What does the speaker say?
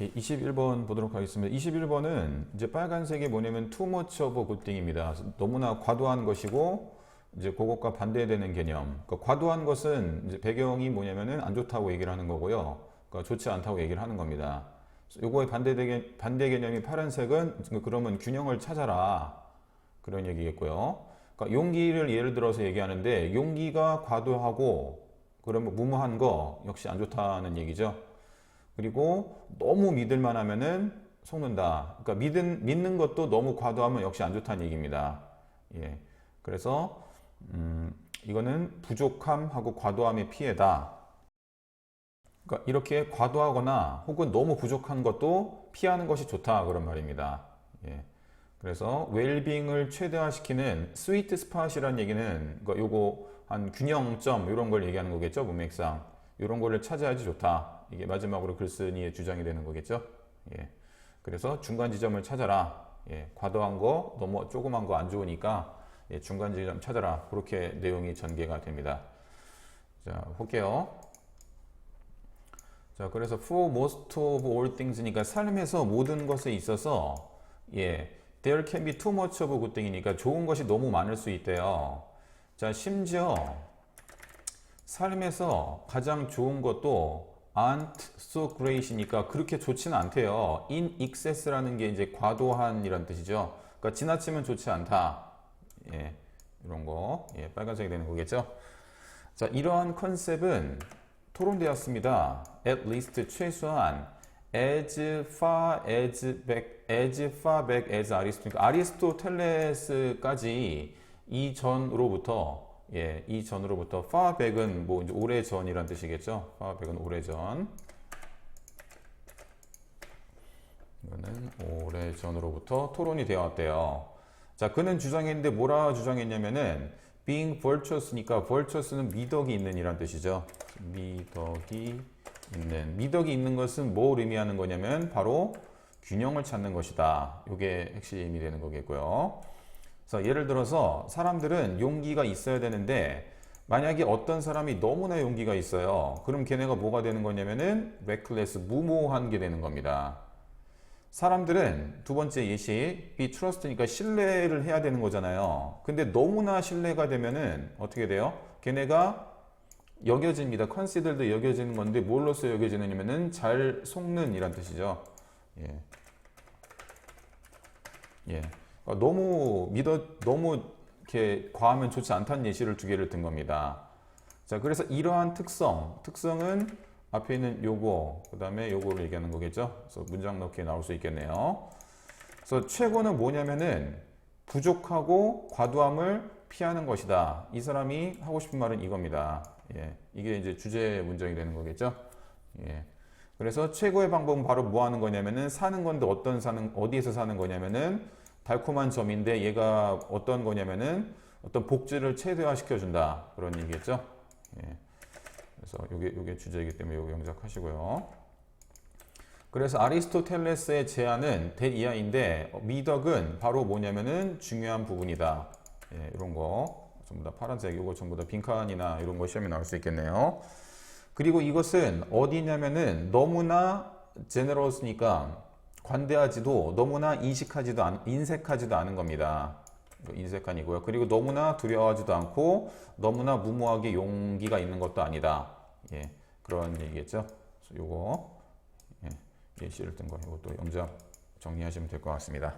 21번 보도록 하겠습니다. 21번은 이제 빨간색이 뭐냐면 too much of a good thing입니다. 너무나 과도한 것이고 이제 그것과 반대되는 개념. 그러니까 과도한 것은 이제 배경이 뭐냐면은 안 좋다고 얘기를 하는 거고요. 그러니까 좋지 않다고 얘기를 하는 겁니다. 요거의 반대 개 반대 개념이 파란색은 그러면 균형을 찾아라 그런 얘기겠고요. 그러니까 용기를 예를 들어서 얘기하는데 용기가 과도하고 그러면 무모한 거 역시 안 좋다는 얘기죠. 그리고 너무 믿을만 하면은 속는다. 그러니까 믿은, 믿는 것도 너무 과도하면 역시 안 좋다는 얘기입니다. 예. 그래서, 음, 이거는 부족함하고 과도함의 피해다. 그러니까 이렇게 과도하거나 혹은 너무 부족한 것도 피하는 것이 좋다. 그런 말입니다. 예. 그래서 웰빙을 최대화시키는 스위트 스팟이라는 얘기는 그러니까 요거 한 균형점 이런 걸 얘기하는 거겠죠 문맥상 이런 거를 찾아야지 좋다 이게 마지막으로 글쓴이의 주장이 되는 거겠죠 예. 그래서 중간 지점을 찾아라 예. 과도한 거 너무 조그만 거 안 좋으니까 예. 중간 지점 찾아라 그렇게 내용이 전개가 됩니다 자 볼게요 자 그래서 for most of all things니까 삶에서 모든 것에 있어서 예 there can be too much of good thing이니까 좋은 것이 너무 많을 수 있대요 자, 심지어 삶에서 가장 좋은 것도 aren't so great이니까 그렇게 좋지는 않대요. in excess라는 게 이제 과도한이란 뜻이죠. 그러니까 지나치면 좋지 않다. 예, 이런 거. 예, 빨간색이 되는 거겠죠. 자, 이러한 컨셉은 토론되었습니다. at least 최소한 as far as back, as far back as 아리스토. 그러니까 아리스토텔레스까지 이전으로부터 예, 이 전으로부터 far back은 뭐 이제 오래 전이란 뜻이겠죠. far back은 오래 전. 이거는 오래 전으로부터 토론이 되어 왔대요. 자, 그는 주장했는데 뭐라 주장했냐면은 being virtuous니까 virtuous는 미덕이 있는 이란 뜻이죠. 미덕이 있는. 미덕이 있는 것은 뭘 의미하는 거냐면 바로 균형을 찾는 것이다. 이게 핵심이 되는 거겠고요. 그래서 예를 들어서 사람들은 용기가 있어야 되는데 만약에 어떤 사람이 너무나 용기가 있어요. 그럼 걔네가 뭐가 되는 거냐면은 reckless, 무모한 게 되는 겁니다. 사람들은 두 번째 예시, be trust니까 신뢰를 해야 되는 거잖아요. 근데 너무나 신뢰가 되면은 어떻게 돼요? 걔네가 여겨집니다. considered 여겨지는 건데 뭘로써 여겨지느냐면은 잘 속는 이란 뜻이죠. 예. 예. 어, 너무 믿어 너무 이렇게 과하면 좋지 않다는 예시를 두 개를 든 겁니다. 자, 그래서 이러한 특성, 특성은 앞에 있는 요거, 그 다음에 요거를 얘기하는 거겠죠. 그래서 문장 넣기에 나올 수 있겠네요. 그래서 최고는 뭐냐면은 부족하고 과도함을 피하는 것이다. 이 사람이 하고 싶은 말은 이겁니다. 예, 이게 이제 주제 문장이 되는 거겠죠. 예. 그래서 최고의 방법은 바로 뭐 하는 거냐면은 사는 건데 어떤 사는 어디에서 사는 거냐면은 달콤한 점인데 얘가 어떤 거냐면은 어떤 복지를 최대화시켜 준다 그런 얘기겠죠. 예. 그래서 요게 요게 주제이기 때문에 요거 영작하시고요. 그래서 아리스토텔레스의 제안은 대이하인데 미덕은 바로 뭐냐면은 중요한 부분이다. 예, 이런 거 전부 다 파란색 이거 전부 다 빈칸이나 이런 거 시험에 나올 수 있겠네요. 그리고 이것은 어디냐면은 너무나 제네러스니까 관대하지도 너무나 인식하지도 않, 인색하지도 않은 겁니다. 인색한이고요. 그리고 너무나 두려워하지도 않고 너무나 무모하게 용기가 있는 것도 아니다. 예, 그런 얘기겠죠. 요거 예, 예시를 뜬 거, 이것도 영작 정리하시면 될 것 같습니다.